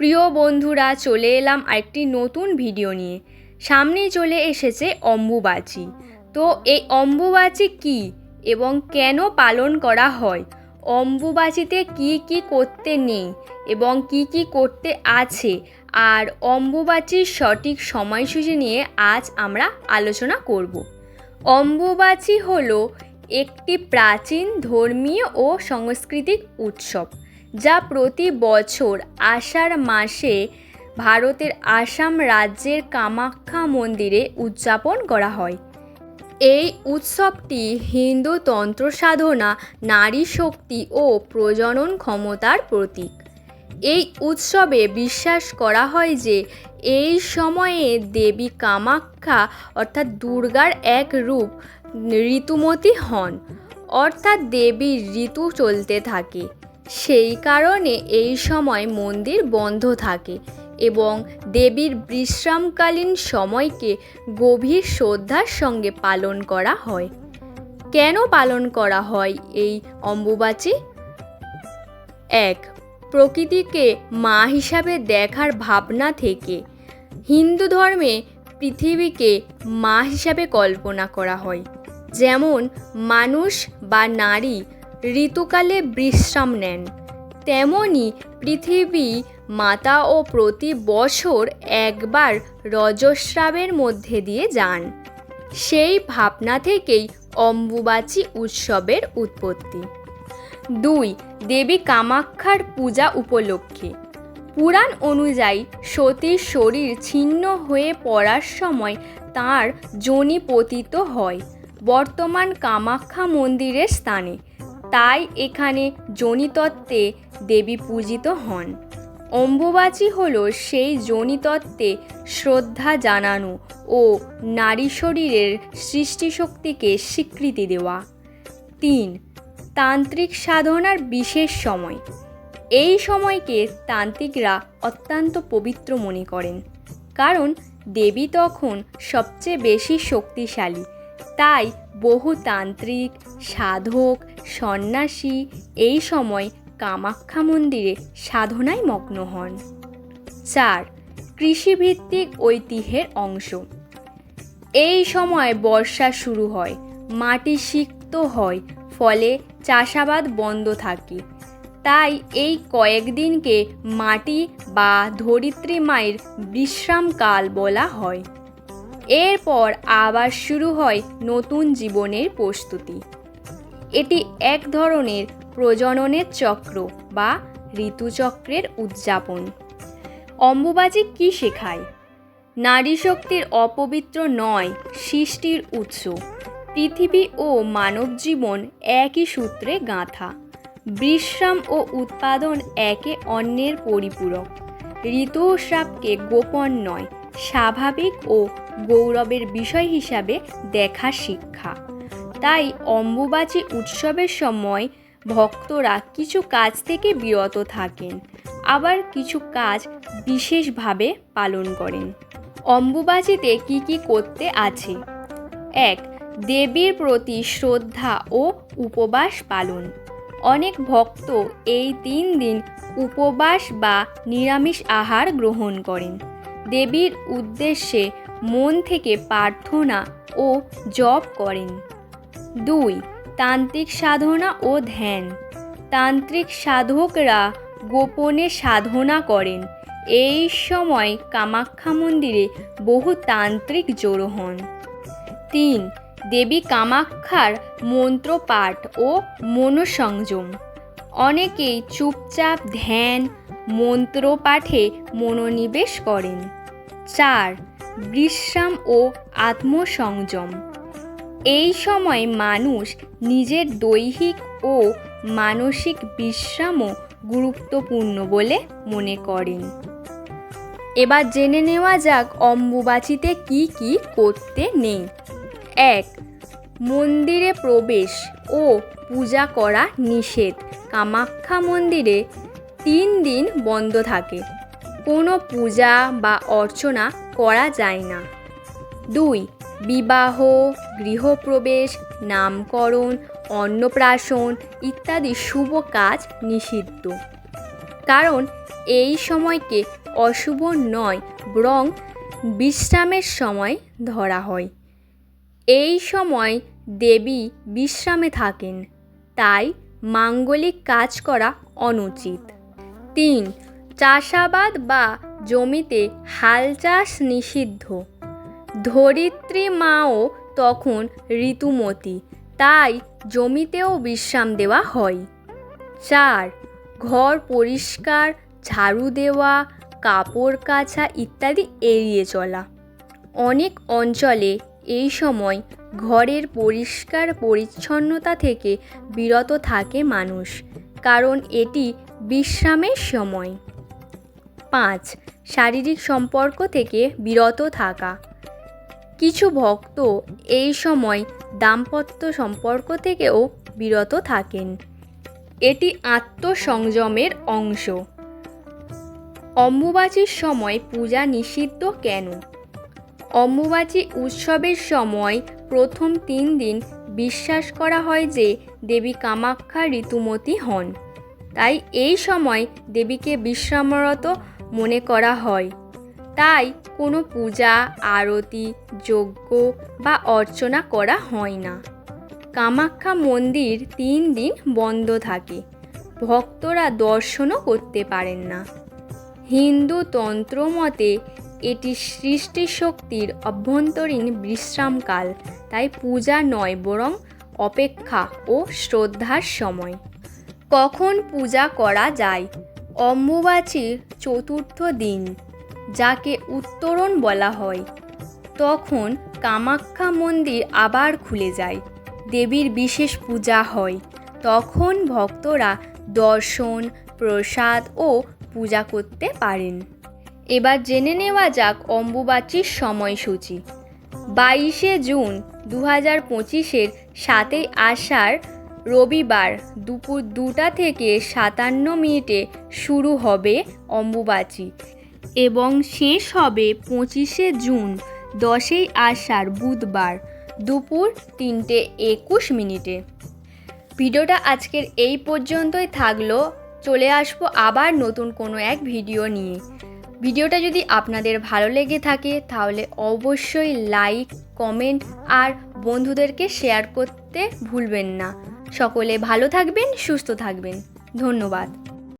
প্রিয় বন্ধুরা, চলে এলাম আরেকটি নতুন ভিডিও নিয়ে। সামনেই চলে এসেছে অম্বুবাচী। তো এই অম্বুবাচী কী এবং কেন পালন করা হয়? অম্বুবাচীতে কি কি করতে নেই এবং কি কি করতে আছে? আর অম্বুবাচীর সঠিক সময়সূচি নিয়ে আজ আমরা আলোচনা করব। অম্বুবাচী হলো একটি প্রাচীন ধর্মীয় ও সাংস্কৃতিক উৎসব। যা প্রতি বছর আষাঢ় মাসে ভারতের আসাম রাজ্যের কামাখ্যা মন্দিরে উদযাপন করা হয়। এই উৎসবটি হিন্দু তন্ত্র সাধনা, নারী শক্তি ও প্রজনন ক্ষমতার প্রতীক। এই উৎসবে বিশ্বাস করা হয় যে এই সময়ে দেবী কামাখ্যা অর্থাৎ দুর্গার এক রূপ ঋতুমতী হন, অর্থাৎ দেবীর ঋতু চলতে থাকে। সেই কারণে এই সময় মন্দির বন্ধ থাকে এবং দেবীর বিশ্রামকালীন সময়কে গভীর শ্রদ্ধার সঙ্গে পালন করা হয়। কেন পালন করা হয় এই অম্বুবাচী? এক, প্রকৃতিকে মা হিসাবে দেখার ভাবনা থেকে। হিন্দু ধর্মে পৃথিবীকে মা হিসাবে কল্পনা করা হয়। যেমন, মানুষ বা নারী ঋতুকালে বিশ্রাম নেন। তেমনি পৃথিবী মাতা ও প্রতি বছর একবার রজস্রাবের মধ্যে দিয়ে যান। সেই ভাবনা থেকেই অম্বুবাচী উৎসবের উৎপত্তি। দুই, দেবী কামাক্ষার পূজা উপলক্ষে। পুরাণ অনুযায়ী সতীর শরীর ছিন্ন হয়ে পড়ার সময় তাঁর যোনি পতিত হয়। বর্তমান কামাখ্যা মন্দিরের স্থানে তাই এখানে যোনিতত্ত্বে দেবী পূজিত হন। অম্বুবাচী হল সেই যোনিতত্ত্বে শ্রদ্ধা জানানো ও নারী শরীরের সৃষ্টিশক্তিকে স্বীকৃতি দেওয়া। তিন, তান্ত্রিক সাধনার বিশেষ সময়। এই সময়কে তান্ত্রিকরা অত্যন্ত পবিত্র মনে করেন, কারণ দেবী তখন সবচেয়ে বেশি শক্তিশালী। তাই বহু তান্ত্রিক, সাধক সন্ন্যাসী এই সময় কামাখ্যা মন্দিরে সাধনায় মগ্ন হন। চার, কৃষিভিত্তিক ঐতিহ্যের অংশ। এই সময় বর্ষা শুরু হয়, মাটি সিক্ত হয়, ফলে চাষাবাদ বন্ধ থাকে। তাই এই কয়েকদিনকে মাটি বা ধরিত্রী মায়ের বিশ্রামকাল বলা হয়। এরপর আবার শুরু হয় নতুন জীবনের প্রস্তুতি। এটি এক ধরনের প্রজননের চক্র বা ঋতুচক্রের উদযাপন। অম্বুবাজি কি শেখায়? নারী শক্তির অপবিত্র নয়, সৃষ্টির উৎস। পৃথিবী ও মানব জীবন একই সূত্রে গাঁথা। বিশ্রাম ও উৎপাদন একে অন্যের পরিপূরক। ঋতুস্রাবকে গোপন নয়, স্বাভাবিক ও গৌরবের বিষয় হিসাবে দেখা শিক্ষা। তাই অম্বুবাচী উৎসবের সময় ভক্তরা কিছু কাজ থেকে বিরত থাকেন, আবার কিছু কাজ বিশেষভাবে পালন করেন। অম্বুবাচীতে কি কি করতে আছে? এক, দেবীর প্রতি শ্রদ্ধা ও উপবাস পালন। অনেক ভক্ত এই তিন দিন উপবাস বা নিরামিষ আহার গ্রহণ করেন। দেবীর উদ্দেশ্যে মন থেকে প্রার্থনা ও জপ করেন। দুই, তান্ত্রিক সাধনা ও ধ্যান। তান্ত্রিক সাধকরা গোপনে সাধনা করেন। এই সময় কামাখ্যা মন্দিরে বহু তান্ত্রিক জড়ো হন। তিন, দেবী কামাক্ষার মন্ত্রপাঠ ও মনোসংযম। অনেকেই চুপচাপ ধ্যান, মন্ত্রপাঠে মনোনিবেশ করেন। চার, বিশ্রাম ও আত্মসংযম। এই সময় মানুষ নিজের দৈহিক ও মানসিক বিশ্রামও গুরুত্বপূর্ণ বলে মনে করেন। এবার জেনে নেওয়া যাক অম্বুবাচীতে কি কি করতে নেই। এক, মন্দিরে প্রবেশ ও পূজা করা নিষেধ। কামাখ্যা মন্দিরে তিন দিন বন্ধ থাকে। কোনো পূজা বা অর্চনা করা যায় না। দুই, বিবাহ, গৃহপ্রবেশ, নামকরণ, অন্নপ্রাশন ইত্যাদি শুভ কাজ নিষিদ্ধ। কারণ এই সময়কে অশুভ নয়, বরং বিশ্রামের সময় ধরা হয়। এই সময় দেবী বিশ্রামে থাকেন, তাই মাঙ্গলিক কাজ করা অনুচিত। তিন, চাষাবাদ বা জমিতে হাল চাষ নিষিদ্ধ। ধরিত্রী মাও তখন ঋতুমতী, তাই জমিতেও বিশ্রাম দেওয়া হয়। চার, ঘর পরিষ্কার, ঝাড়ু দেওয়া, কাপড় কাচা ইত্যাদি এড়িয়ে চলা। অনেক অঞ্চলে এই সময় ঘরের পরিষ্কার পরিচ্ছন্নতা থেকে বিরত থাকে মানুষ, কারণ এটি বিশ্রামের সময়। পাঁচ, শারীরিক সম্পর্ক থেকে বিরত থাকা। কিছু ভক্ত এই সময় দাম্পত্য সম্পর্ক থেকেও বিরত থাকেন। এটি আত্মসংযমের অংশ। অম্বুবাচীর সময় পূজা নিষিদ্ধ কেন? অম্বুবাচী উৎসবের সময় প্রথম তিন দিন বিশ্বাস করা হয় যে দেবী কামাক্ষা ঋতুমতী হন। তাই এই সময় দেবীকে বিশ্রামরত মনে করা হয়। তাই কোনো পূজা, আরতি, যজ্ঞ বা অর্চনা করা হয় না। কামাখ্যা মন্দির তিন দিন বন্ধ থাকে। ভক্তরা দর্শনও করতে পারেন না। হিন্দু তন্ত্র মতে এটি সৃষ্টি শক্তির অভ্যন্তরীণ বিশ্রামকাল, তাই পূজা নয় বরং অপেক্ষা ও শ্রদ্ধার সময়। কখন পূজা করা যায়? অম্বুবাচীর চতুর্থ দিন। যাকে উত্তরণ বলা হয়। তখন কামাখ্যা মন্দির আবার খুলে যায়। দেবীর বিশেষ পূজা হয়। তখন ভক্তরা দর্শন, প্রসাদ ও পূজা করতে পারেন। এবার জেনে নেওয়া যাক অম্বুবাচীর সময়সূচি। বাইশে জুন দু হাজার পঁচিশের সাতই আষাঢ় রবিবার দুপুর দুটা থেকে সাতান্ন মিনিটে শুরু হবে অম্বুবাচী। এবং শেষ হবে পঁচিশে জুন, দশই আষাঢ় বুধবার, দুপুর তিনটে একুশ মিনিটে। ভিডিওটা আজকের এই পর্যন্তই থাকল। চলে আসব আবার নতুন কোনো এক ভিডিও নিয়ে। ভিডিওটা যদি আপনাদের ভালো লেগে থাকে, তাহলে অবশ্যই লাইক, কমেন্ট আর বন্ধুদেরকে শেয়ার করতে ভুলবেন না। সকলে ভালো থাকবেন, সুস্থ থাকবেন। ধন্যবাদ।